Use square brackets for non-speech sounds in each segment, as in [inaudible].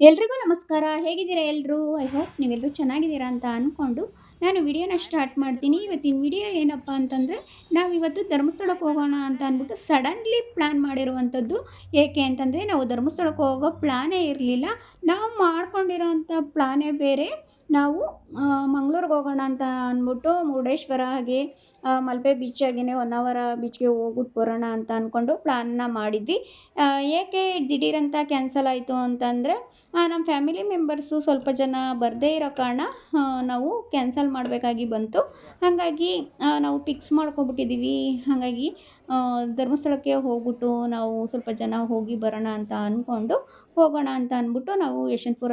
ಎಲ್ರಿಗೂ ನಮಸ್ಕಾರ. ಹೇಗಿದ್ದೀರಾ ಎಲ್ಲರೂ ಐ ಹೋಪ್ ನೀವೆಲ್ಲರೂ ಚೆನ್ನಾಗಿದ್ದೀರಾ ಅಂತ ಅಂದ್ಕೊಂಡು ನಾನು ವಿಡಿಯೋನ ಸ್ಟಾರ್ಟ್ ಮಾಡ್ತೀನಿ. ಇವತ್ತಿನ ವಿಡಿಯೋ ಏನಪ್ಪ ಅಂತಂದರೆ ನಾವು ಇವತ್ತು ಧರ್ಮಸ್ಥಳಕ್ಕೆ ಹೋಗೋಣ ಅಂತ ಅಂದ್ಬಿಟ್ಟು ಸಡನ್ಲಿ ಪ್ಲ್ಯಾನ್ ಮಾಡಿರುವಂಥದ್ದು ಏಕೆ ಅಂತಂದರೆ, ನಾವು ಧರ್ಮಸ್ಥಳಕ್ಕೆ ಹೋಗೋ ಪ್ಲ್ಯಾನೇ ಇರಲಿಲ್ಲ. ನಾವು ಮಾಡ್ಕೊಂಡಿರೋಂಥ ಪ್ಲ್ಯಾನೇ ಬೇರೆ. ನಾವು ಮಂಗ್ಳೂರಿಗೆ ಹೋಗೋಣ ಅಂತ ಅಂದ್ಬಿಟ್ಟು ಮುರುಡೇಶ್ವರ ಹಾಗೆ ಮಲ್ಪೆ ಬೀಚ್ ಹಾಗೆಯೇ ಹೊನ್ನಾವರ ಬೀಚ್ಗೆ ಹೋಗ್ಬಿಟ್ಟು ಬರೋಣ ಅಂತ ಅಂದ್ಕೊಂಡು ಪ್ಲ್ಯಾನ್ನ ಮಾಡಿದ್ವಿ. ಏಕೆ ದಿಢೀರಂತ ಕ್ಯಾನ್ಸಲ್ ಆಯಿತು ಅಂತಂದರೆ ನಮ್ಮ ಫ್ಯಾಮಿಲಿ ಮೆಂಬರ್ಸು ಸ್ವಲ್ಪ ಜನ ಬರದೇ ಇರೋ ಕಾರಣ ನಾವು ಕ್ಯಾನ್ಸಲ್ ಮಾಡಬೇಕಾಗಿ ಬಂತು. ಹಾಗಾಗಿ ನಾವು ಪಿಕ್ಸ್ ಮಾಡ್ಕೊಬಿಟ್ಟಿದ್ದೀವಿ ಹಾಗಾಗಿ ಧರ್ಮಸ್ಥಳಕ್ಕೆ ಹೋಗ್ಬಿಟ್ಟು ನಾವು ಸ್ವಲ್ಪ ಜನ ಹೋಗಿ ಬರೋಣ ಅಂತ ಅಂದ್ಕೊಂಡು ಹೋಗೋಣ ಅಂತ ಅಂದ್ಬಿಟ್ಟು ನಾವು ಯಶವಂತಪುರ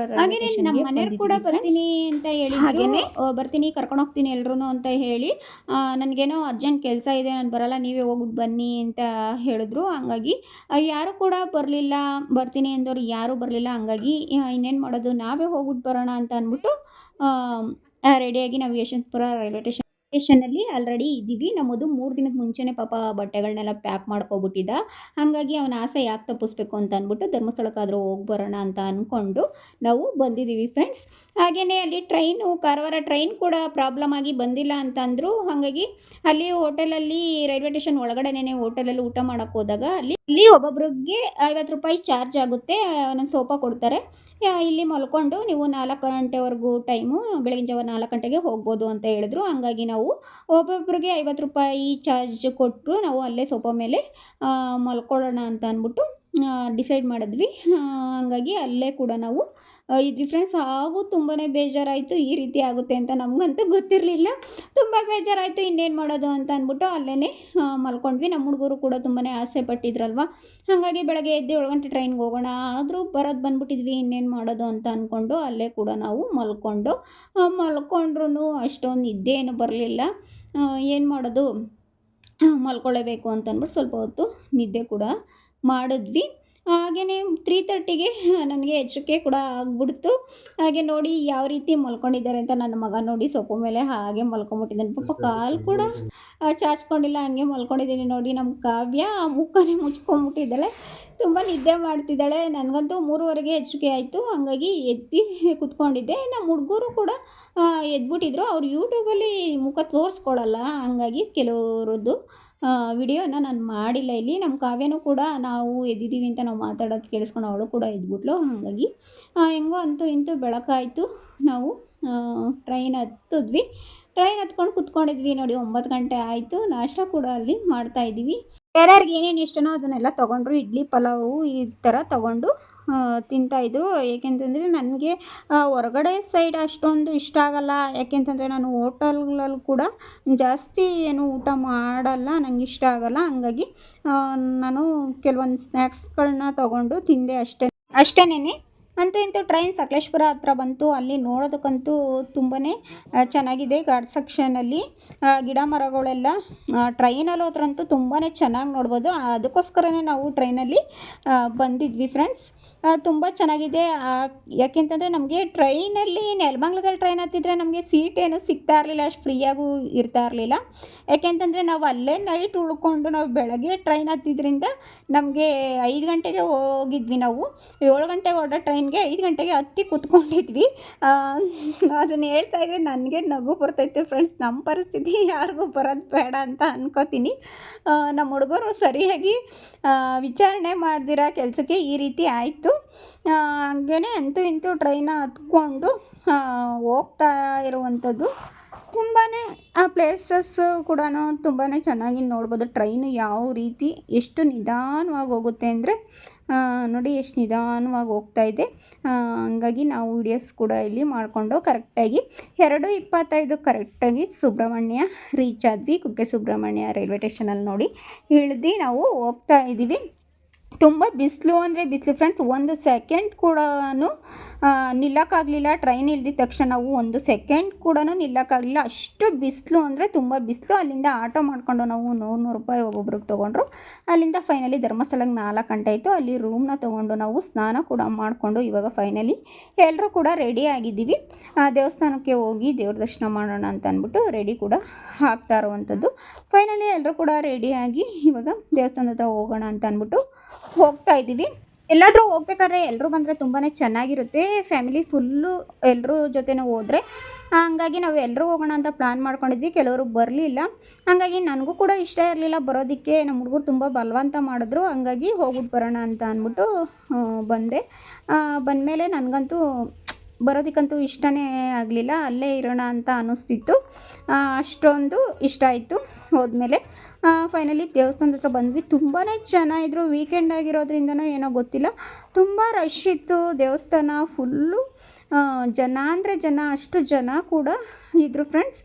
ನಮ್ಮ ಮನೆಯವ್ರು ಕೂಡ ಬರ್ತೀನಿ ಅಂತ ಹೇಳಿ ಹಾಗೇನೆ? ಬರ್ತೀನಿ ಕರ್ಕೊಂಡು ಹೋಗ್ತೀನಿ ಎಲ್ರೂ ಅಂತ ಹೇಳಿ ನನಗೇನೋ ಅರ್ಜೆಂಟ್ ಕೆಲಸ ಇದೆ ನಾನು ಬರಲ್ಲ ನೀವೇ ಹೋಗ್ಬಿಟ್ಟು ಬನ್ನಿ ಅಂತ ಹೇಳಿದ್ರು. ಹಂಗಾಗಿ ಯಾರು ಕೂಡ ಬರಲಿಲ್ಲ ಬರ್ತೀನಿ ಅಂದವ್ರು ಯಾರೂ ಬರಲಿಲ್ಲ. ಹಂಗಾಗಿ ಇನ್ನೇನು ಮಾಡೋದು ನಾವೇ ಹೋಗ್ಬಿಟ್ಟು ಬರೋಣ ಅಂತ ಅಂದ್ಬಿಟ್ಟು ರೆಡಿಯಾಗಿ ನಾವು ಯಶವಂತಪುರ ರೈಲ್ವೆ ಸ್ಟೇಷನ್ ಸ್ಟೇಷನಲ್ಲಿ ಆಲ್ರೆಡಿ ಇದ್ದೀವಿ. ನಮ್ಮದು ಮೂರು ದಿನದ ಮುಂಚೆನೇ ಪಾಪ ಬಟ್ಟೆಗಳನ್ನೆಲ್ಲ ಪ್ಯಾಕ್ ಮಾಡ್ಕೊಬಿಟ್ಟಿದ್ದ. ಹಾಗಾಗಿ ಅವನ ಆಸೆ ಯಾಕೆ ತಪ್ಪಿಸ್ಬೇಕು ಅಂತ ಅಂದ್ಬಿಟ್ಟು ಧರ್ಮಸ್ಥಳಕ್ಕಾದರೂ ಹೋಗಿ ಬರೋಣ ಅಂತ ಅಂದ್ಕೊಂಡು ನಾವು ಬಂದಿದ್ದೀವಿ ಫ್ರೆಂಡ್ಸ್ ಹಾಗೆಯೇ ಅಲ್ಲಿ ಟ್ರೈನು ಕಾರವಾರ ಟ್ರೈನ್ ಕೂಡ ಪ್ರಾಬ್ಲಮ್ ಆಗಿ ಬಂದಿಲ್ಲ ಅಂತ ಅಂದರು ಹಾಗಾಗಿ ಅಲ್ಲಿ ಹೋಟೆಲಲ್ಲಿ ರೈಲ್ವೆ ಸ್ಟೇಷನ್ ಒಳಗಡೆನೇ ಹೋಟೆಲಲ್ಲಿ ಊಟ ಮಾಡೋಕ್ಕೆ ಹೋದಾಗ ಅಲ್ಲಿ ಇಲ್ಲಿ ಒಬ್ಬೊಬ್ರಿಗೆ ಐವತ್ತು ರೂಪಾಯಿ ಚಾರ್ಜ್ ಆಗುತ್ತೆ, ಒಂದೊಂದು ಸೋಫಾ ಕೊಡ್ತಾರೆ. ಇಲ್ಲಿ ಮಲ್ಕೊಂಡು ನೀವು ನಾಲ್ಕು ಗಂಟೆವರೆಗೂ ಟೈಮು ಬೆಳಗಿನ ಜಾವ ನಾಲ್ಕು ಗಂಟೆಗೆ ಹೋಗ್ಬೋದು ಅಂತ ಹೇಳಿದ್ರು. ಹಂಗಾಗಿ ನಾವು ಒಬ್ಬೊಬ್ರಿಗೆ ಐವತ್ತು ರೂಪಾಯಿ ಚಾರ್ಜ್ ಕೊಟ್ಟರು ನಾವು ಅಲ್ಲೇ ಸೋಫಾ ಮೇಲೆ ಮಲ್ಕೊಳ್ಳೋಣ ಅಂತ ಅಂದ್ಬಿಟ್ಟು ಡಿಸೈಡ್ ಮಾಡಿದ್ವಿ. ಹಂಗಾಗಿ ಅಲ್ಲೇ ಕೂಡ ನಾವು ಇದ್ವಿ ಫ್ರೆಂಡ್ಸ್ ಹಾಗೂ ತುಂಬಾ ಬೇಜಾರಾಯಿತು, ಈ ರೀತಿ ಆಗುತ್ತೆ ಅಂತ ನಮಗಂತೂ ಗೊತ್ತಿರಲಿಲ್ಲ. ತುಂಬ ಬೇಜಾರಾಯಿತು, ಇನ್ನೇನು ಮಾಡೋದು ಅಂತ ಅಂದ್ಬಿಟ್ಟು ಅಲ್ಲೇ ಮಲ್ಕೊಂಡ್ವಿ. ನಮ್ಮ ಹುಡುಗರು ಕೂಡ ತುಂಬಾ ಆಸೆ ಪಟ್ಟಿದ್ರಲ್ವ? ಹಾಗಾಗಿ ಬೆಳಗ್ಗೆ ಎದ್ದು ಏಳು ಗಂಟೆ ಟ್ರೈನ್ಗೆ ಹೋಗೋಣ, ಆದರೂ ಬರೋದು ಬಂದ್ಬಿಟ್ಟಿದ್ವಿ, ಇನ್ನೇನು ಮಾಡೋದು ಅಂತ ಅಂದ್ಕೊಂಡು ಅಲ್ಲೇ ಕೂಡ ನಾವು ಮಲ್ಕೊಂಡು ಮಲ್ಕೊಂಡ್ರೂ ಅಷ್ಟೊಂದು ಇದ್ದೇನು ಬರಲಿಲ್ಲ. ಏನು ಮಾಡೋದು? ಮಲ್ಕೊಳ್ಳೇಬೇಕು ಅಂತಂದ್ಬಿಟ್ಟು ಸ್ವಲ್ಪ ಹೊತ್ತು ನಿದ್ದೆ ಕೂಡ ಮಾಡಿದ್ವಿ. ಹಾಗೆಯೇ ತ್ರೀ ತರ್ಟಿಗೆ [laughs] ನನಗೆ ಎಚ್ಚರಿಕೆ ಕೂಡ ಆಗ್ಬಿಡ್ತು. ಹಾಗೆ ನೋಡಿ ಯಾವ ರೀತಿ ಮಲ್ಕೊಂಡಿದ್ದಾರೆ ಅಂತ ನನ್ನ ಮಗ ನೋಡಿ ಸೊಪ್ಪು ಮೇಲೆ ಹಾಗೆ ಮಲ್ಕೊಂಬಿಟ್ಟಿದ್ದಾನೆ. ಪಾಪ ಕಾಲು ಕೂಡ ಚಾಚ್ಕೊಂಡಿಲ್ಲ ಹಂಗೆ ಮಲ್ಕೊಂಡಿದ್ದೀನಿ ನೋಡಿ ನಮ್ಮ ಕಾವ್ಯ. ಮುಖನೇ ಮುಚ್ಕೊಂಬಿಟ್ಟಿದ್ದಾಳೆ. ತುಂಬ ನಿದ್ದೆ ಮಾಡ್ತಿದ್ದಾಳೆ. ನನಗಂತೂ ಮೂರುವರೆಗೆ ಎಚ್ಚರಿಕೆ ಆಯಿತು. ಹಾಗಾಗಿ ಎದ್ದು ಕುತ್ಕೊಂಡಿದ್ದೆ. ನಮ್ಮ ಹುಡುಗರು ಕೂಡ ಎದ್ಬಿಟ್ಟಿದ್ರು. ಅವ್ರು ಯೂಟ್ಯೂಬಲ್ಲಿ ಮುಖ ತೋರಿಸ್ಕೊಳಲ್ಲ. ಹಂಗಾಗಿ ಕೆಲವ್ರದ್ದು ವಿಡಿಯೋನ ನಾನು ಮಾಡಿಲ್ಲ. ಇಲ್ಲಿ ನಮ್ಮ ಕಾವ್ಯನೂ ಕೂಡ ನಾವು ಎದ್ದಿದ್ದೀವಿ ಅಂತ ನಾವು ಮಾತಾಡೋದು ಕೇಳಿಸ್ಕೊಂಡು ಅವಳು ಕೂಡ ಎದ್ಬಿಟ್ಲು, ಹಾಗಾಗಿ ಹೆಂಗೋ ಅಂತೂ ಇಂತೂ ಬೆಳಕಾಯಿತು ನಾವು ಟ್ರೈನ್ ಹತ್ತಿದ್ವಿ. ಟ್ರೈನ್ ಹತ್ಕೊಂಡು ಕುತ್ಕೊಂಡಿದ್ವಿ ನೋಡಿ, ಒಂಬತ್ತು ಗಂಟೆ ಆಯಿತು. ನಾಷ್ಟ ಕೂಡ ಅಲ್ಲಿ ಮಾಡ್ತಾ ಇದ್ದೀವಿ. ಯಾರ್ಯಾರಿಗೆ ಏನೇನು ಇಷ್ಟನೋ ಅದನ್ನೆಲ್ಲ ತೊಗೊಂಡ್ರು, ಇಡ್ಲಿ, ಪಲಾವು ಈ ಥರ ತೊಗೊಂಡು ತಿಂತಾಯಿದ್ರು ಏಕೆಂತಂದರೆ ನನಗೆ ಹೊರಗಡೆ ಸೈಡ್ ಅಷ್ಟೊಂದು ಇಷ್ಟ ಆಗಲ್ಲ. ಯಾಕೆಂತಂದರೆ ನಾನು ಹೋಟಲ್ಗಳಲ್ಲಿ ಕೂಡ ಜಾಸ್ತಿ ಏನು ಊಟ ಮಾಡಲ್ಲ ನನಗೆ ಇಷ್ಟ ಆಗಲ್ಲ. ಹಂಗಾಗಿ ನಾನು ಕೆಲವೊಂದು ಸ್ನ್ಯಾಕ್ಸ್ಗಳನ್ನ ತೊಗೊಂಡು ತಿಂದೆ ಅಷ್ಟೇ. ಅಷ್ಟೇನೆ ಅಂತೂ ಇಂತೂ ಟ್ರೈನ್ ಸಕಲೇಶ್ಪುರ ಹತ್ರ ಬಂತು. ಅಲ್ಲಿ ನೋಡೋದಕ್ಕಂತೂ ತುಂಬಾ ಚೆನ್ನಾಗಿದೆ ಗಾರ್ಡ್ ಸೆಕ್ಷನಲ್ಲಿ ಗಿಡ ಮರಗಳೆಲ್ಲ ಟ್ರೈನಲ್ಲಿ ಹೋದ್ರಂತೂ ತುಂಬಾ ಚೆನ್ನಾಗಿ ನೋಡ್ಬೋದು. ಅದಕ್ಕೋಸ್ಕರನೇ ನಾವು ಟ್ರೈನಲ್ಲಿ ಬಂದಿದ್ವಿ ಫ್ರೆಂಡ್ಸ್ ತುಂಬ ಚೆನ್ನಾಗಿದೆ. ಯಾಕೆಂತಂದರೆ ನಮಗೆ ಟ್ರೈನಲ್ಲಿ ನೆಲಮಂಗ್ಲದಲ್ಲಿ ಟ್ರೈನ್ ಹತ್ತಿದ್ರೆ ನಮಗೆ ಸೀಟ್ ಏನು ಸಿಗ್ತಾ ಇರಲಿಲ್ಲ. ಅಷ್ಟು ಫ್ರೀಯಾಗೂ ಇರ್ತಾ ಇರಲಿಲ್ಲ. ಯಾಕೆಂತಂದರೆ ನಾವು ಅಲ್ಲೇ ನೈಟ್ ಉಳ್ಕೊಂಡು ನಾವು ಬೆಳಗ್ಗೆ ಟ್ರೈನ್ ಹತ್ತಿದ್ರಿಂದ ನಮಗೆ ಐದು ಗಂಟೆಗೆ ಹೋಗಿದ್ವಿ ನಾವು. ಏಳು ಗಂಟೆಗೆ ಹೊರಡೋ ಟ್ರೈನ್ಗೆ ಐದು ಗಂಟೆಗೆ ಹತ್ತಿ ಕೂತ್ಕೊಂಡಿದ್ವಿ. ಅದನ್ನು ಹೇಳ್ತಾ ಇದ್ರೆ ನನಗೆ ನಗು ಬರ್ತೈತೆ ಫ್ರೆಂಡ್ಸ್ ನಮ್ಮ ಪರಿಸ್ಥಿತಿ ಯಾರಿಗೂ ಬರೋದು ಬೇಡ ಅಂತ ಅನ್ಕೋತೀನಿ. ನಮ್ಮ ಹುಡುಗರು ಸರಿಯಾಗಿ ವಿಚಾರಣೆ ಮಾಡ್ದಿರ ಕೆಲಸಕ್ಕೆ ಈ ರೀತಿ ಆಯಿತು. ಹಾಗೇ ಅಂತೂ ಇಂತೂ ಟ್ರೈನ ಹತ್ಕೊಂಡು ಹೋಗ್ತಾ ಇರುವಂಥದ್ದು ತುಂಬಾ ಆ ಪ್ಲೇಸಸ್ ಕೂಡ ತುಂಬಾ ಚೆನ್ನಾಗಿ ನೋಡ್ಬೋದು. ಟ್ರೈನು ಯಾವ ರೀತಿ ಎಷ್ಟು ನಿಧಾನವಾಗಿ ಹೋಗುತ್ತೆ ಅಂದರೆ ನೋಡಿ ಎಷ್ಟು ನಿಧಾನವಾಗಿ ಹೋಗ್ತಾ ಇದೆ. ಹಂಗಾಗಿ ನಾವು ವಿಡಿಯೋಸ್ ಕೂಡ ಇಲ್ಲಿ ಮಾಡಿಕೊಂಡು ಕರೆಕ್ಟಾಗಿ ಎರಡು ಇಪ್ಪತ್ತೈದು ಕರೆಕ್ಟಾಗಿ ಸುಬ್ರಹ್ಮಣ್ಯ ರೀಚ್ ಆದ್ವಿ. ಕುಕ್ಕೆ ಸುಬ್ರಹ್ಮಣ್ಯ ರೈಲ್ವೆ ಸ್ಟೇಷನಲ್ಲಿ ನೋಡಿ, ಇಳ್ದು ನಾವು ಹೋಗ್ತಾ ಇದ್ದೀವಿ. ತುಂಬ ಬಿಸಿಲು ಅಂದರೆ ಬಿಸಿಲು ಫ್ರೆಂಡ್ಸ್ ಒಂದು ಸೆಕೆಂಡ್ ಕೂಡ ನಿಲ್ಲಕ್ಕಾಗಲಿಲ್ಲ. ಟ್ರೈನ್ ಇಳ್ದಿದ ತಕ್ಷಣ ನಾವು ಒಂದು ಸೆಕೆಂಡ್ ಕೂಡ ನಿಲ್ಲಕ್ಕಾಗಲಿಲ್ಲ. ಅಷ್ಟು ಬಿಸಿಲು ಅಂದರೆ ತುಂಬ ಬಿಸಿಲು. ಅಲ್ಲಿಂದ ಆಟೋ ಮಾಡಿಕೊಂಡು ನಾವು ನೂರು ನೂರು ರೂಪಾಯಿ ಒಬ್ಬೊಬ್ರಿಗೆ ತೊಗೊಂಡ್ರು. ಅಲ್ಲಿಂದ ಫೈನಲಿ ಧರ್ಮಸ್ಥಳಕ್ಕೆ ನಾಲ್ಕು ಗಂಟೆ ಆಯಿತು. ಅಲ್ಲಿ ರೂಮ್ನ ತೊಗೊಂಡು ನಾವು ಸ್ನಾನ ಕೂಡ ಮಾಡಿಕೊಂಡು ಇವಾಗ ಫೈನಲಿ ಎಲ್ಲರೂ ಕೂಡ ರೆಡಿ ಆಗಿದ್ದೀವಿ. ದೇವಸ್ಥಾನಕ್ಕೆ ಹೋಗಿ ದೇವ್ರ ದರ್ಶನ ಮಾಡೋಣ ಅಂತ ಅಂದ್ಬಿಟ್ಟು ರೆಡಿ ಕೂಡ ಆಗ್ತಾ ಇರುವಂಥದ್ದು. ಫೈನಲಿ ಎಲ್ಲರೂ ಕೂಡ ರೆಡಿಯಾಗಿ ಇವಾಗ ದೇವಸ್ಥಾನದ ಹತ್ರ ಹೋಗೋಣ ಅಂತ ಅಂದ್ಬಿಟ್ಟು ಹೋಗ್ತಾ ಇದ್ದೀವಿ. ಎಲ್ಲಾದರೂ ಹೋಗ್ಬೇಕಾದ್ರೆ ಎಲ್ಲರೂ ಬಂದರೆ ತುಂಬಾ ಚೆನ್ನಾಗಿರುತ್ತೆ. ಫ್ಯಾಮಿಲಿ ಫುಲ್ಲು ಎಲ್ಲರೂ ಜೊತೆನೂ ಹೋದರೆ ಹಂಗಾಗಿ ನಾವು ಎಲ್ಲರೂ ಹೋಗೋಣ ಅಂತ ಪ್ಲ್ಯಾನ್ ಮಾಡ್ಕೊಂಡಿದ್ವಿ. ಕೆಲವರು ಬರಲಿಲ್ಲ. ಹಾಗಾಗಿ ನನಗೂ ಕೂಡ ಇಷ್ಟ ಇರಲಿಲ್ಲ ಬರೋದಕ್ಕೆ. ನಮ್ಮ ಹುಡುಗರು ತುಂಬ ಬಲವಂತ ಮಾಡಿದ್ರು. ಹಂಗಾಗಿ ಹೋಗ್ಬಿಟ್ಟು ಬರೋಣ ಅಂತ ಅಂದ್ಬಿಟ್ಟು ಬಂದೆ. ಬಂದಮೇಲೆ ನನಗಂತೂ ಬರೋದಕ್ಕಂತೂ ಇಷ್ಟನೇ ಆಗಲಿಲ್ಲ. ಅಲ್ಲೇ ಇರೋಣ ಅಂತ ಅನ್ನಿಸ್ತಿತ್ತು ಅಷ್ಟೊಂದು ಇಷ್ಟ ಆಯಿತು. ಹೋದ್ಮೇಲೆ ಫೈನಲಿ ದೇವಸ್ಥಾನದ ಹತ್ರ ಬಂದ್ವಿ. ತುಂಬಾ ಜನ ಇದ್ದರು ವೀಕೆಂಡ್ ಆಗಿರೋದ್ರಿಂದನೋ ಏನೋ ಗೊತ್ತಿಲ್ಲ. ತುಂಬ ರಶ್ ಇತ್ತು. ದೇವಸ್ಥಾನ ಫುಲ್ಲು ಜನ ಅಂದರೆ ಜನ, ಅಷ್ಟು ಜನ ಕೂಡ ಇದ್ದರು ಫ್ರೆಂಡ್ಸ್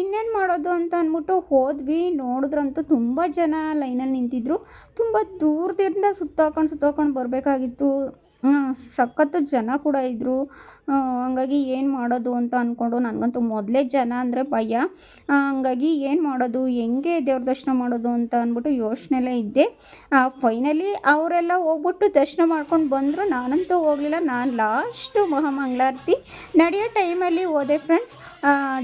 ಇನ್ನೇನು ಮಾಡೋದು ಅಂತ ಅಂದ್ಬಿಟ್ಟು ಹೋದ್ವಿ. ನೋಡಿದ್ರಂತೂ ತುಂಬ ಜನ ಲೈನಲ್ಲಿ ನಿಂತಿದ್ರು. ತುಂಬ ದೂರದಿಂದ ಸುತ್ತಾಕೊಂಡು ಸುತ್ತಾಕೊಂಡು ಬರಬೇಕಾಗಿತ್ತು. ಸಖತ್ತು ಜನ ಕೂಡ ಇದ್ದರು ಹಂಗಾಗಿ ಏನು ಮಾಡೋದು ಅಂತ ಅಂದ್ಕೊಂಡು ನನಗಂತೂ ಮೊದಲೇ ಜನ ಅಂದರೆ ಭಯ. ಹಂಗಾಗಿ ಏನು ಮಾಡೋದು, ಹೆಂಗೆ ದೇವ್ರ ದರ್ಶನ ಮಾಡೋದು ಅಂತ ಅಂದ್ಬಿಟ್ಟು ಯೋಚನೆಲೇ ಇದ್ದೆ. ಫೈನಲಿ ಅವರೆಲ್ಲ ಹೋಗ್ಬಿಟ್ಟು ದರ್ಶನ ಮಾಡ್ಕೊಂಡು ಬಂದರು. ನಾನಂತೂ ಹೋಗಲಿಲ್ಲ. ನಾನು ಲಾಸ್ಟು ಮಹಾಮಂಗಳಾರತಿ ನಡೆಯೋ ಟೈಮಲ್ಲಿ ಹೋದೆ ಫ್ರೆಂಡ್ಸ್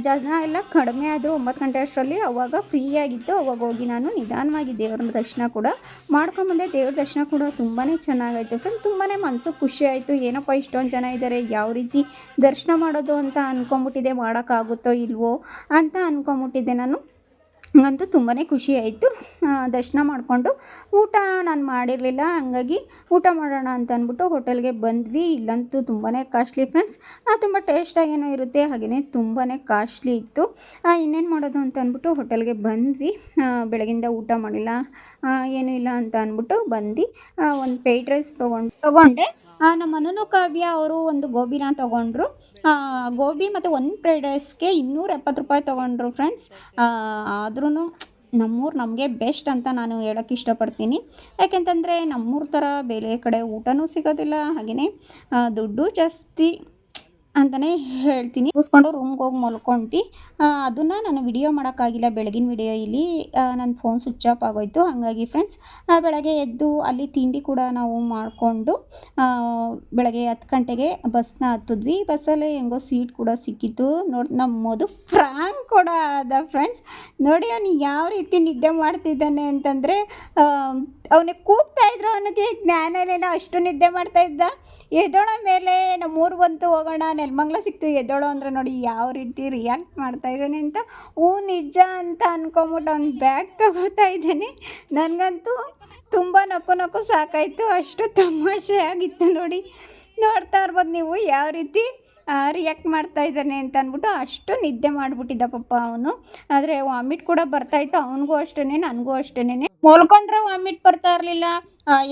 ಜನ ಎಲ್ಲ ಕಡಿಮೆ ಆದರು. ಒಂಬತ್ತು ಗಂಟೆ ಅಷ್ಟರಲ್ಲಿ ಅವಾಗ ಫ್ರೀ ಆಗಿತ್ತು. ಅವಾಗ ಹೋಗಿ ನಾನು ನಿಧಾನವಾಗಿ ದೇವ್ರ ದರ್ಶನ ಕೂಡ ಮಾಡ್ಕೊಂಬಂದೆ ದೇವ್ರ ದರ್ಶನ ಕೂಡ ತುಂಬಾ ಚೆನ್ನಾಗಾಯಿತು ಫ್ರೆಂಡ್ ತುಂಬಾ ಮನಸ್ಸು ಖುಷಿ ಆಯಿತು. ಏನಪ್ಪ ಇಷ್ಟೊಂದು ಜನ ಇದ್ದಾರೆ ಯಾವ ರೀತಿ ದರ್ಶನ ಮಾಡೋದು ಅಂತ ಅಂದ್ಕೊಂಬಿಟ್ಟಿದೆ ಮಾಡೋಕ್ಕಾಗುತ್ತೋ ಇಲ್ವೋ ಅಂತ ಅಂದ್ಕೊಂಬಿಟ್ಟಿದ್ದೆ ನಾನು. ನಂಗಂತೂ ತುಂಬಾ ಖುಷಿ ಆಯಿತು ದರ್ಶನ ಮಾಡಿಕೊಂಡು ಊಟ ನಾನು ಮಾಡಿರಲಿಲ್ಲ, ಹಂಗಾಗಿ ಊಟ ಮಾಡೋಣ ಅಂತ ಅಂದ್ಬಿಟ್ಟು ಹೋಟೆಲ್ಗೆ ಬಂದ್ವಿ. ಇಲ್ಲಂತೂ ತುಂಬಾ ಕಾಸ್ಟ್ಲಿ ಫ್ರೆಂಡ್ಸ್. ತುಂಬ ಟೇಸ್ಟಾಗೇನೋ ಇರುತ್ತೆ ಹಾಗೆಯೇ ತುಂಬಾ ಕಾಸ್ಟ್ಲಿ ಇತ್ತು. ಇನ್ನೇನು ಮಾಡೋದು ಅಂತ ಅಂದ್ಬಿಟ್ಟು ಹೋಟೆಲ್ಗೆ ಬಂದ್ವಿ. ಬೆಳಗಿಂದ ಊಟ ಮಾಡಿಲ್ಲ ಏನೂ ಇಲ್ಲ ಅಂತ ಅಂದ್ಬಿಟ್ಟು ಬಂದು ಒಂದು ಪೇಯ್ಡ್ ರೈಸ್ ತೊಗೊಂಡು, ತೊಗೊಂಡೆ. ನಮ್ಮ ಅನನು ಕಾವ್ಯ ಅವರು ಒಂದು ಗೋಬಿನ ತೊಗೊಂಡ್ರು. ಗೋಬಿ ಮತ್ತು ಒಂದು ಫ್ರೈಡ್ ರೈಸ್ಗೆ ಇನ್ನೂರ ಎಪ್ಪತ್ತು ರೂಪಾಯಿ ತೊಗೊಂಡ್ರು ಫ್ರೆಂಡ್ಸ್. ಆದ್ರೂ ನಮ್ಮೂರು ನಮಗೆ ಬೆಸ್ಟ್ ಅಂತ ನಾನು ಹೇಳೋಕ್ಕೆ ಇಷ್ಟಪಡ್ತೀನಿ. ಯಾಕೆಂತಂದರೆ ನಮ್ಮೂರ ಥರ ಬೇರೆ ಕಡೆ ಊಟನೂ ಸಿಗೋದಿಲ್ಲ ಹಾಗೆಯೇ ದುಡ್ಡು ಜಾಸ್ತಿ. ಅಂತಲೇ ಹೇಳ್ತೀನಿ. ಕೂಸ್ಕೊಂಡು ರೂಮ್ಗೆ ಹೋಗಿ ಮಲ್ಕೊಂಡು ಅದನ್ನು ನಾನು ವಿಡಿಯೋ ಮಾಡೋಕ್ಕಾಗಿಲ್ಲ. ಬೆಳಗಿನ ವಿಡಿಯೋ ಇಲ್ಲಿ ನನ್ನ ಫೋನ್ ಸ್ವಿಚ್ ಆಫ್ ಆಗೋಯಿತು. ಹಾಗಾಗಿ ಫ್ರೆಂಡ್ಸ್ ಬೆಳಗ್ಗೆ ಎದ್ದು ಅಲ್ಲಿ ತಿಂಡಿ ಕೂಡ ನಾವು ಮಾಡಿಕೊಂಡು ಬೆಳಗ್ಗೆ ಹತ್ತು ಗಂಟೆಗೆ ಬಸ್ನ ಹತ್ತಿದ್ವಿ. ಬಸ್ಸಲ್ಲೇ ಹೆಂಗೋ ಸೀಟ್ ಕೂಡ ಸಿಕ್ಕಿತ್ತು. ನೋಡಿ ನಮ್ಮ ಮಧು ಫ್ರಾಂಕ್ ಕೂಡ ಆದ ಫ್ರೆಂಡ್ಸ್ ನೋಡಿ ಅವನು ಯಾವ ರೀತಿ ನಿದ್ದೆ ಮಾಡ್ತಿದ್ದಾನೆ ಅಂತಂದರೆ ಅವನಿಗೆ ಕೂಗ್ತಾ ಇದ್ರು ಅವನಿಗೆ ಜ್ಞಾನನೇನೋ ಅಷ್ಟು ನಿದ್ದೆ ಮಾಡ್ತಾ ಇದ್ದ. ಎದೋಣ ಮೇಲೆ ನಮ್ಮೂರು ಬಂತು ಹೋಗೋಣ ನೆಲಮಂಗ್ಲ ಸಿಕ್ತು, ಎದ್ದೋಳು ಅಂದರೆ ನೋಡಿ ಯಾವ ರೀತಿ ರಿಯಾಕ್ಟ್ ಮಾಡ್ತಾ ಇದ್ದಾನೆ ಅಂತ. ಹ್ಞೂ ನಿಜ ಅಂತ ಅಂದ್ಕೊಂಬಿಟ್ಟು ಅವ್ನು ಬ್ಯಾಗ್ ತಗೋತಾ ಇದ್ದಾನೆ. ನನಗಂತೂ ತುಂಬ ನಕ್ಕು ನಕ್ಕು ಸಾಕಾಯಿತು, ಅಷ್ಟು ತಮಾಷೆ ಆಗಿತ್ತು ನೋಡಿ. ನೋಡ್ತಾ ಇರ್ಬೋದು ನೀವು ಯಾವ ರೀತಿ ರಿಯಾಕ್ಟ್ ಮಾಡ್ತಾ ಇದ್ದಾನೆ ಅಂತ ಅಂದ್ಬಿಟ್ಟು ಅಷ್ಟು ನಿದ್ದೆ ಮಾಡಿಬಿಟ್ಟಿದ್ದ ಪಾಪ ಅವನು. ಆದರೆ ವಾಮಿಟ್ ಕೂಡ ಬರ್ತಾಯಿತ್ತು ಅವನಿಗೂ ಅಷ್ಟೇ ನನಗೂ ಅಷ್ಟೇ ಮೊಲ್ಕೊಂಡ್ರೆ ವಾಮಿಟ್ ಬರ್ತಾ ಇರಲಿಲ್ಲ.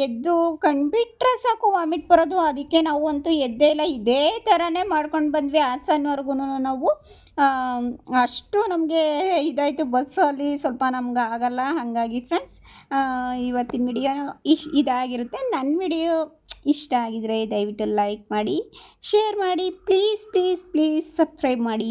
ಎದ್ದು ಕಣ್ಬಿಟ್ರೆ ಸಾಕು ವಾಮಿಟ್ ಬರೋದು. ಅದಕ್ಕೆ ನಾವು ಅಂತೂ ಎದ್ದೇ ಇಲ್ಲ. ಇದೇ ಥರನೇ ಮಾಡ್ಕೊಂಡು ಬಂದ್ವಿ ಹಾಸನವರೆಗೂ ನಾವು. ಅಷ್ಟು ನಮಗೆ ಇದಾಯಿತು. ಬಸ್ಸಲ್ಲಿ ಸ್ವಲ್ಪ ನಮ್ಗೆ ಆಗಲ್ಲ. ಹಾಗಾಗಿ ಫ್ರೆಂಡ್ಸ್ ಇವತ್ತಿನ ವಿಡಿಯೋ ಇಶ್, ಇದಾಗಿರುತ್ತೆ. ನನ್ನ ವಿಡಿಯೋ ಇಷ್ಟ ಆಗಿದರೆ ದಯವಿಟ್ಟು ಲೈಕ್ ಮಾಡಿ ಶೇರ್ ಮಾಡಿ ಪ್ಲೀಸ್ ಪ್ಲೀಸ್ ಪ್ಲೀಸ್ ಸಬ್ಸ್ಕ್ರೈಬ್ ಮಾಡಿ.